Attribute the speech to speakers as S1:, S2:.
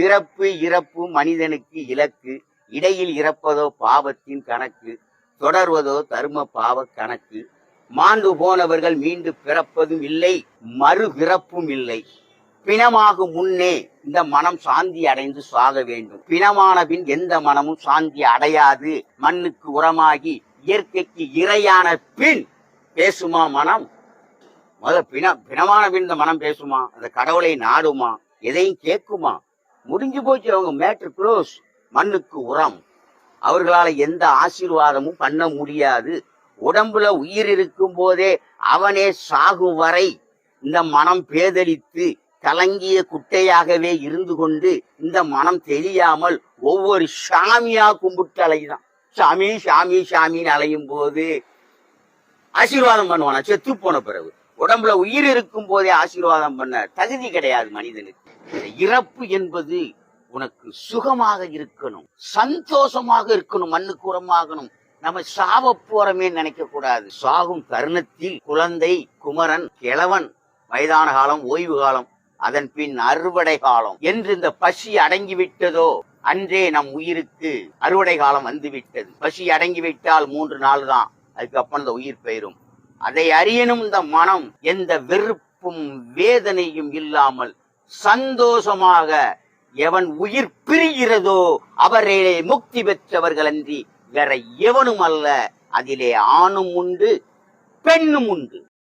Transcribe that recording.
S1: பிறப்பு இறப்பு மனிதனுக்கு இலக்கு இடையில் இறப்பதோ பாவத்தின் கணக்கு தொடர்வதோ தர்ம பாவ கணக்கு. மாண்டு போனவர்கள் மீண்டு பிறப்பதும் இல்லை மறு பிறப்பும் இல்லை. பிணமாகும் முன்னே இந்த மனம் சாந்தி அடைந்து சாக வேண்டும். பிணமான பின் எந்த மனமும் சாந்தி அடையாது. மண்ணுக்கு உரமாகி இயற்கைக்கு இரையான பின் பேசுமா மனம்? முதல் பிண பிணமான பின் இந்த மனம் பேசுமா? அந்த கடவுளை நாடுமா? எதையும் கேட்குமா? முடிஞ்சு போச்சு அவங்க மேட்ரு க்ளோஸ் மண்ணுக்கு உரம். அவர்களால எந்த ஆசீர்வாதமும் பண்ண முடியாது. உடம்புல உயிர் இருக்கும் போதே அவனே சாகும் வரை இந்த மனம் பேதலித்து கலங்கிய குட்டையாகவே இருந்து கொண்டு இந்த மனம் தெரியாமல் ஒவ்வொரு சாமியா கும்பிட்டு அலையுதான். சாமி சாமி சாமின்னு அலையும் போது ஆசீர்வாதம் பண்ணுவானா? செத்து போன பிறகு. உடம்புல உயிர் இருக்கும் போதே ஆசீர்வாதம் பண்ண தகுதி கிடையாது மனிதனுக்கு. இறப்பு என்பது உனக்கு சுகமாக இருக்கணும் சந்தோஷமாக இருக்கணும் மண்ணுக்கு உரமாகணும் நம்ம சாவ போறமே நினைக்க கூடாது. சாகும் தருணத்தில் குழந்தை குமரன் கிழவன் வயதான காலம் ஓய்வு காலம் அதன் பின் அறுவடை காலம். என்று இந்த பசி அடங்கி விட்டதோ அன்றே நம் உயிருக்கு அறுவடை காலம் வந்து விட்டது பசி அடங்கி விட்டால் மூன்று நாள் தான். அதுக்கப்புறம் இந்த உயிர் பெயரும். அதை அறியணும் இந்த மனம். எந்த வெறுப்பும் வேதனையும் இல்லாமல் சந்தோஷமாக எவன் உயிர் பிரிகிறதோ அவரே முக்தி பெற்றவர்கள் அன்றி வேற எவனும் அல்ல. அதிலே ஆணும் உண்டு பெண்ணும் உண்டு.